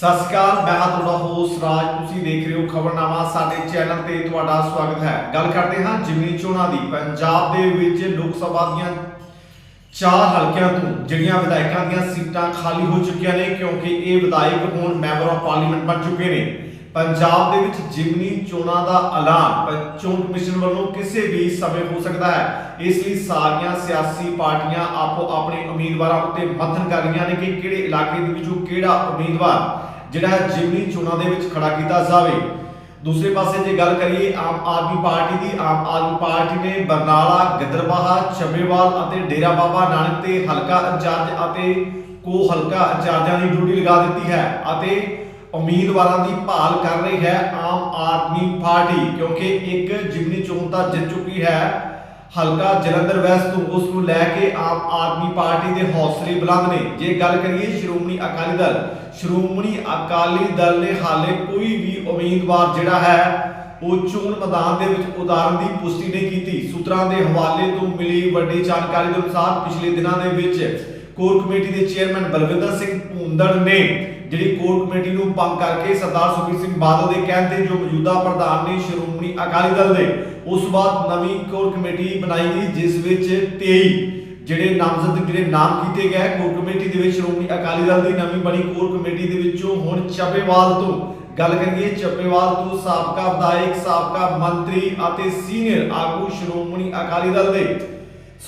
ਸਤਿ ਸ਼੍ਰੀ ਅਕਾਲ, ਮੈਂ ਹਾਂ ਤੁਹਾਡਾ ਹੋਸਟ ਰਾਜ। ਤੁਸੀਂ ਦੇਖ ਰਹੇ ਹੋ ਖਬਰਨਾਮਾ। ਸਾਡੇ ਚੈਨਲ ਤੇ ਤੁਹਾਡਾ ਸਵਾਗਤ ਹੈ। ਗੱਲ ਕਰਦੇ ਹਾਂ ਜਿਮਨੀ ਚੋਣਾਂ ਦੀ। ਪੰਜਾਬ ਦੇ ਵਿੱਚ ਲੋਕ ਸਭਾ ਦੀਆਂ ਚਾਰ ਹਲਕਿਆਂ ਤੋਂ ਜਿਹੜੀਆਂ ਵਿਧਾਇਕਾਂ ਦੀਆਂ ਸੀਟਾਂ ਖਾਲੀ ਹੋ ਚੁੱਕੀਆਂ ਨੇ, ਕਿਉਂਕਿ ਇਹ ਵਿਧਾਇਕ ਹੁਣ ਮੈਂਬਰ ਆਫ ਪਾਰਲੀਮੈਂਟ ਬਣ ਚੁੱਕੇ ਨੇ। ਪੰਜਾਬ ਦੇ ਵਿੱਚ ਜਿਮਨੀ ਚੋਣਾਂ ਦਾ ਐਲਾਨ ਚੋਣ ਕਮਿਸ਼ਨ ਵੱਲੋਂ ਕਿਸੇ ਵੀ ਸਮੇਂ ਹੋ ਸਕਦਾ ਹੈ। ਇਸ ਲਈ ਸਾਰੀਆਂ ਸਿਆਸੀ ਪਾਰਟੀਆਂ ਆਪੋ ਆਪਣੇ ਉਮੀਦਵਾਰਾਂ ਉੱਤੇ ਮੰਥਨ ਕਰ ਰਹੀਆਂ ਨੇ ਕਿ ਕਿਹੜੇ ਇਲਾਕੇ ਦੇ ਵਿੱਚੋਂ ਕਿਹੜਾ ਉਮੀਦਵਾਰ ਜਿਹੜਾ ਹੈ ਜਿਮਨੀ ਚੋਣਾਂ ਦੇ ਵਿੱਚ ਖੜਾ ਕੀਤਾ ਜਾਵੇ। ਦੂਸਰੇ ਪਾਸੇ ਜੇ ਗੱਲ ਕਰੀਏ, ਆਮ ਆਦਮੀ ਪਾਰਟੀ ਦੀ, ਆਮ ਆਦਮੀ ਪਾਰਟੀ ਨੇ ਬਰਨਾਲਾ, ਗਿੱਦੜਬਾਹਾ ਚੱਬੇਵਾਲ ਅਤੇ ਡੇਰਾ ਬਾਬਾ ਨਾਨਕ ਤੇ ਹਲਕਾ ਇੰਚਾਰਜ ਅਤੇ ਕੋ ਹਲਕਾ ਇੰਚਾਰਜਾਂ ਦੀ ਡਿਊਟੀ ਲਗਾ ਦਿੱਤੀ ਹੈ ਅਤੇ ਉਮੀਦਵਾਰਾਂ ਦੀ ਭਾਲ ਕਰ ਰਹੀ ਹੈ ਆਮ ਆਦਮੀ ਪਾਰਟੀ, ਕਿਉਂਕਿ ਇੱਕ ਜਿਮਨੀ ਚੋਣ ਤਾਂ ਜਿੱਤ ਚੁੱਕੀ ਹੈ। ਹਲਕਾ ਜਲੰਧਰ ਵੈਸਟ ਤੋਂ ਉਸ ਨੂੰ ਲੈ ਕੇ ਆਮ ਆਦਮੀ ਪਾਰਟੀ ਦੇ ਹੌਸਲੇ ਬੁਲੰਦ ਨੇ। ਜੇ ਗੱਲ ਕਰੀਏ ਸ਼੍ਰੋਮਣੀ ਅਕਾਲੀ ਦਲ, ਸ਼੍ਰੋਮਣੀ ਅਕਾਲੀ ਦਲ ਨੇ ਹਾਲੇ ਕੋਈ ਵੀ ਉਮੀਦਵਾਰ ਜਿਹੜਾ ਹੈ, ਉਹ ਚੋਣ ਮੈਦਾਨ ਦੇ ਵਿੱਚ ਉਦਾਹਰਨ ਦੀ ਪੁਸ਼ਟੀ ਨਹੀਂ ਕੀਤੀ। ਸੂਤਰਾਂ ਦੇ ਹਵਾਲੇ ਤੋਂ ਮਿਲੀ ਵੱਡੀ ਜਾਣਕਾਰੀ ਦੇ ਅਨੁਸਾਰ ਪਿਛਲੇ ਦਿਨਾਂ ਦੇ ਵਿੱਚ ਕੋਰ ਕਮੇਟੀ ਦੇ ਚੇਅਰਮੈਨ ਬਲਵਿੰਦਰ ਸਿੰਘ ਭੂੰਦੜ ਨੇ ਜਿਹੜੀ ਕੋਰ ਕਮੇਟੀ ਨੂੰ ਭੰਗ ਕਰਕੇ ਸਰਦਾਰ ਸੁਖਬੀਰ ਸਿੰਘ ਬਾਦਲ ਦੇ ਕਹਿਣ ਤੇ ਜੋ ਮੌਜੂਦਾ ਪ੍ਰਧਾਨ ਨੇ ਸ਼੍ਰੋਮਣੀ ਅਕਾਲੀ ਦਲ ਦੇ, ਉਸ ਤੋਂ ਬਾਅਦ ਨਵੀਂ ਕੋਰ ਕਮੇਟੀ ਬਣਾਈ ਗਈ, ਜਿਸ ਵਿੱਚ 23 ਜਿਹੜੇ ਨਾਮਜ਼ਦ, ਜਿਹੜੇ ਨਾਮ ਕੀਤੇ ਗਏ ਕੋਰ ਕਮੇਟੀ ਦੇ ਵਿੱਚ, ਸ਼੍ਰੋਮਣੀ ਅਕਾਲੀ ਦਲ ਦੀ ਨਵੀਂ ਬਣੀ ਕੋਰ ਕਮੇਟੀ ਦੇ ਵਿੱਚੋਂ ਹੁਣ ਚੱਪੇਵਾਲ ਤੋਂ ਗੱਲ ਕਰੀਏ ਚੱਪੇਵਾਲ ਤੋਂ ਸਾਬਕਾ ਵਿਧਾਇਕ, ਸਾਬਕਾ ਮੰਤਰੀ ਅਤੇ ਸੀਨੀਅਰ ਆਗੂ ਸ਼੍ਰੋਮਣੀ ਅਕਾਲੀ ਦਲ ਦੇ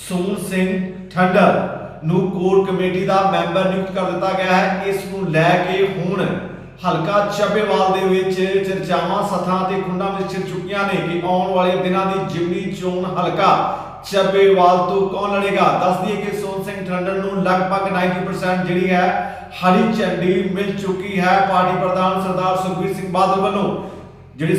ਸੋਨ ਸਿੰਘ ਠੰਡਰ ਨੂੰ ਕੋਰ ਕਮੇਟੀ ਦਾ ਮੈਂਬਰ ਨਿਯੁਕਤ ਕਰ ਦਿੱਤਾ ਗਿਆ ਹੈ। ਇਸ ਨੂੰ ਲੈ ਕੇ ਹੁਣ ਹਲਕਾ ਚੱਬੇਵਾਲ ਦੇ ਵਿੱਚ ਚਰਚਾਵਾਂ, ਸਥਾਂ ਤੇ ਖੁੰਡਾਂ ਵਿੱਚ ਛਿੜ ਚੁੱਕੀਆਂ ਨੇ ਕਿ ਆਉਣ ਵਾਲੇ ਦਿਨਾਂ ਦੀ ਜਿਮਨੀ ਚੋਣ ਹਲਕਾ ਚੱਬੇਵਾਲ ਤੋਂ ਕੌਣ ਲੜੇਗਾ? ਦੱਸ ਦਈਏ ਕਿ ਸੋਨ ਸਿੰਘ ਠੰਡਰ ਨੂੰ ਲਗਭਗ 90% ਜਿਹੜੀ ਹੈ ਹਰੀ ਝੰਡੀ ਮਿਲ ਚੁੱਕੀ ਹੈ। ਪਾਰਟੀ ਪ੍ਰਧਾਨ ਸਰਦਾਰ ਸੁਖਬੀਰ ਸਿੰਘ ਬਾਦਲ ਵੱਲੋਂ ਜਿਹੜੀ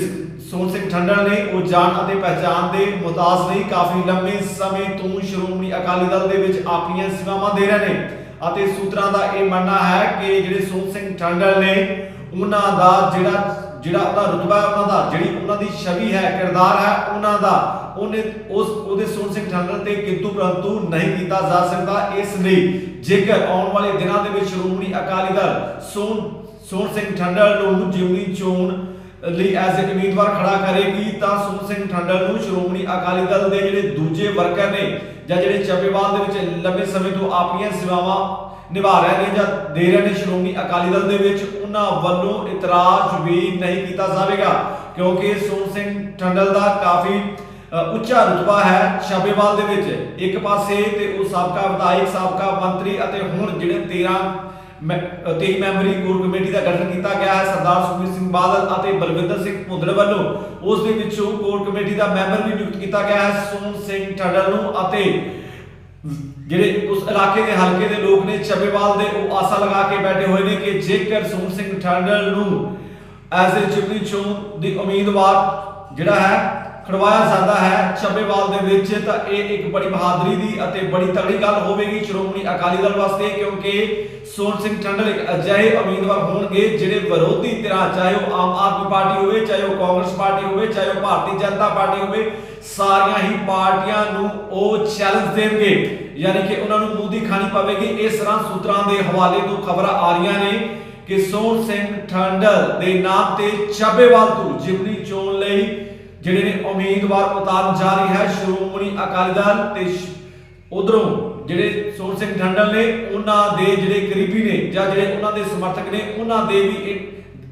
ਸ- ਸੋਹਣ ਸਿੰਘ ਠੰਡਲ ਨੇ ਉਹ ਜਾਣ ਅਤੇ ਪਹਿਚਾਨ ਦੇ ਮੁਤਾਜ਼ ਨਹੀਂ ਕਾਫੀ ਲੰਮੇ ਸਮੇਂ ਤੋਂ ਸ਼੍ਰੋਮਣੀ ਅਕਾਲੀ ਦਲ ਦੇ ਵਿੱਚ ਆਪਣੀਆਂ ਸੇਵਾਵਾਂ ਦੇ ਰਹੇ ਨੇ ਅਤੇ ਸੂਤਰਾਂ ਦਾ ਇਹ ਮੰਨਣਾ ਹੈ ਕਿ ਜਿਹੜੇ ਸੋਹਣ ਸਿੰਘ ਠੰਡਲ ਨੇ, ਉਹਨਾਂ ਦਾ ਜਿਹੜਾ ਜਿਹੜਾ ਉਹਦਾ ਰੁਤਬਾ ਉਹਨਾਂ ਦਾ, ਜਿਹੜੀ ਉਹਨਾਂ ਦੀ ਛਵੀ ਹੈ, ਕਿਰਦਾਰ ਹੈ, ਉਹਨਾਂ ਦਾ, ਉਹਨੇ ਉਸ, ਉਹਦੇ ਸੋਹਣ ਸਿੰਘ ਠੰਡਲ ਤੇ ਕਿੰਤੂ ਪ੍ਰੰਤੂ ਨਹੀਂ ਕੀਤਾ ਜਾ ਸਕਦਾ। ਇਸ ਲਈ ਜੇਕਰ ਆਉਣ ਵਾਲੇ ਦਿਨਾਂ ਦੇ ਵਿੱਚ ਸ਼੍ਰੋਮਣੀ ਅਕਾਲੀ ਦਲ ਸੋਹਣ ਸੋਹਣ ਸਿੰਘ ਠੰਡਲ ਨੂੰ ਜਿਮਨੀ ਚੋਣ ਲਈ ਐਜ਼ ਅ ਉਮੀਦਵਾਰ ਖੜਾ ਕਰੇਗੀ ਤਾਂ ਸੋਹਣ ਸਿੰਘ ਠੰਡਲ ਨੂੰ ਸ਼੍ਰੋਮਣੀ ਅਕਾਲੀ ਦਲ ਦੇ ਜਿਹੜੇ ਦੂਜੇ ਵਰਕਰ ਨੇ ਜਾਂ ਜਿਹੜੇ ਚੱਬੇਵਾਲ ਦੇ ਵਿੱਚ ਲੰਬੇ ਸਮੇਂ ਤੋਂ ਆਪਣੀਆਂ ਸੇਵਾਵਾਂ ਨਿਭਾ ਰਹੇ ਨੇ ਜਾਂ ਦੇ ਰਹੇ ਨੇ ਸ਼੍ਰੋਮਣੀ ਅਕਾਲੀ ਦਲ ਦੇ ਵਿੱਚ, ਉਹਨਾਂ ਵੱਲੋਂ ਇਤਰਾਜ਼ ਵੀ ਨਹੀਂ ਕੀਤਾ ਜਾਵੇਗਾ, ਕਿਉਂਕਿ ਸੋਹਣ ਸਿੰਘ ਠੰਡਲ ਦਾ ਕਾਫੀ ਉੱਚਾ ਰੁਤਬਾ ਹੈ ਛਾਬੇਵਾਲ ਦੇ ਵਿੱਚ। ਇੱਕ ਪਾਸੇ ਤੇ ਉਹ ਸਾਬਕਾ ਵਿਧਾਇਕ, ਸਾਬਕਾ ਮੰਤਰੀ ਅਤੇ ਹੁਣ ਜਿਹੜੇ 13 23 ਮੈਂਬਰੀ ਕੋਰ ਕਮੇਟੀ ਦਾ ਗਠਨ ਕੀਤਾ, ਗਿਆ ਹੈ ਸਰਦਾਰ ਸੁਖਬੀਰ ਸਿੰਘ ਬਾਦਲ ਅਤੇ ਬਲਵਿੰਦਰ ਸਿੰਘ ਭੁੱਦੜ ਵੱਲੋਂ। ਉਸ ਦੇ ਵਿੱਚੋਂ ਕੋਰ ਕਮੇਟੀ ਦਾ ਮੈਂਬਰ ਵੀ ਨਿਯੁਕਤ ਕੀਤਾ ਗਿਆ ਹੈ ਸੋਹਣ ਸਿੰਘ ਠੱਡਰ ਨੂੰ ਅਤੇ ਜਿਹੜੇ ਉਸ ਇਲਾਕੇ ਦੇ ਹਲਕੇ ਦੇ ਲੋਕ ਨੇ ਚੱਬੇਵਾਲ ਦੇ, ਉਹ ਆਸਾ ਲਗਾ ਕੇ ਬੈਠੇ ਹੋਏ ਨੇ ਕਿ ਜੇਕਰ ਸੋਹਣ ਸਿੰਘ ਠੰਡਲ ਨੂੰ ਐਜ਼ ਅ ਚਿਮਨੀ ਚੋਣ ਦੀ ਉਮੀਦਵਾਰ ਜਿਹੜਾ ਹੈ ਖੜਵਾਇਆ ਜਾਂਦਾ ਹੈ ਚੱਬੇਵਾਲ ਦੇ ਵਿੱਚ, ਤਾਂ ਇਹ ਇੱਕ ਬੜੀ ਬਹਾਦਰੀ ਦੀ ਅਤੇ ਬੜੀ ਤਗੜੀ ਗੱਲ ਹੋਵੇਗੀ ਸ਼੍ਰੋਮਣੀ ਅਕਾਲੀ ਦਲ ਵਾਸਤੇ, ਕਿਉਂਕਿ ਸੋਹਣ ਸਿੰਘ ਠੰਡਲ ਇੱਕ ਅਜਿਹੇ ਉਮੀਦਵਾਰ ਹੋਣਗੇ ਜਿਹੜੇ ਵਿਰੋਧੀ ਧਿਰਾਂ, ਚਾਹੇ ਉਹ ਆਮ ਆਦਮੀ ਪਾਰਟੀ ਹੋਵੇ, ਚਾਹੇ ਉਹ ਕਾਂਗਰਸ ਪਾਰਟੀ ਹੋਵੇ, ਚਾਹੇ ਉਹ ਭਾਰਤੀ ਜਨਤਾ ਪਾਰਟੀ ਹੋਵੇ, ਸਾਰੀਆਂ ਹੀ ਪਾਰਟੀਆਂ ਨੂੰ ਉਹ ਚੈਲੰਜ ਦੇਣਗੇ। ਯਾਨੀ ਕਿ ਉਹਨਾਂ ਨੂੰ ਮੂੰਹ ਦੀ ਖਾਣੀ ਪਵੇਗੀ। ਇਸ ਤਰ੍ਹਾਂ ਸੂਤਰਾਂ ਦੇ ਹਵਾਲੇ ਤੋਂ ਖਬਰਾਂ ਆ ਰਹੀਆਂ ਨੇ ਕਿ ਸੋਹਣ ਸਿੰਘ ਠੰਡਲ ਦੇ ਨਾਮ ਤੇ ਚੱਬੇਵਾਲ ਤੋਂ ਜਿਮਨੀ ਚੋਣ ਲਈ ਜਿਹੜੇ ਨੇ ਉਮੀਦਵਾਰ ਉਤਾਰਨ ਜਾ ਰਹੀ ਹੈ, ਸ਼੍ਰੋਮਣੀ ਅਕਾਲੀ ਦਲ ਤੇ ਉਧਰੋਂ ਜਿਹੜੇ ਸੋਹਣ ਸਿੰਘ ਠੰਡਲ ਨੇ, ਉਹਨਾਂ ਦੇ ਜਿਹੜੇ ਕਰੀਬੀ ਨੇ ਜਾਂ ਜਿਹੜੇ ਉਹਨਾਂ ਦੇ ਸਮਰਥਕ ਨੇ, ਉਹਨਾਂ ਦੇ ਵੀ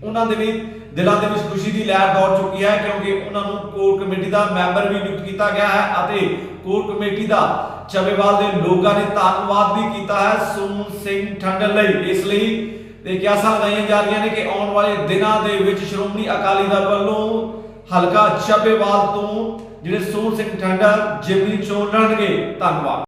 ਉਹਨਾਂ ਦੇ ਵੀ ਦਿਲਾਂ ਦੇ ਵਿੱਚ ਖੁਸ਼ੀ ਦੀ ਲਹਿਰ ਦੌੜ ਚੁੱਕੀ ਹੈ ਕਿਉਂਕਿ ਉਹਨਾਂ ਨੂੰ ਕੋਰ ਕਮੇਟੀ ਦਾ ਮੈਂਬਰ ਵੀ ਨਿਯੁਕਤ ਕੀਤਾ ਗਿਆ ਹੈ ਅਤੇ ਕੋਰ ਕਮੇਟੀ ਦਾ ਚੱਬੇਵਾਲ ਦੇ ਲੋਕਾਂ ਨੇ ਧੰਨਵਾਦ ਵੀ ਕੀਤਾ ਹੈ ਸੋਹਣ ਸਿੰਘ ਠੰਡਲ ਲਈ। ਇਸ ਲਈ ਤੇ ਕਿਆਸਾਂ ਲਗਾਈਆਂ ਜਾ ਰਹੀਆਂ ਨੇ ਕਿ ਆਉਣ ਵਾਲੇ ਦਿਨਾਂ ਦੇ ਵਿੱਚ ਸ਼੍ਰੋਮਣੀ ਅਕਾਲੀ ਦਲ ਵੱਲੋਂ ਹਲਕਾ ਚੱਬੇਵਾਲ ਤੋਂ ਜਿਹੜੇ ਸੋਹਣ ਸਿੰਘ ਠੰਡਾ ਜਿਮਨੀ ਚੋਣ ਲੜਨਗੇ ਧੰਨਵਾਦ।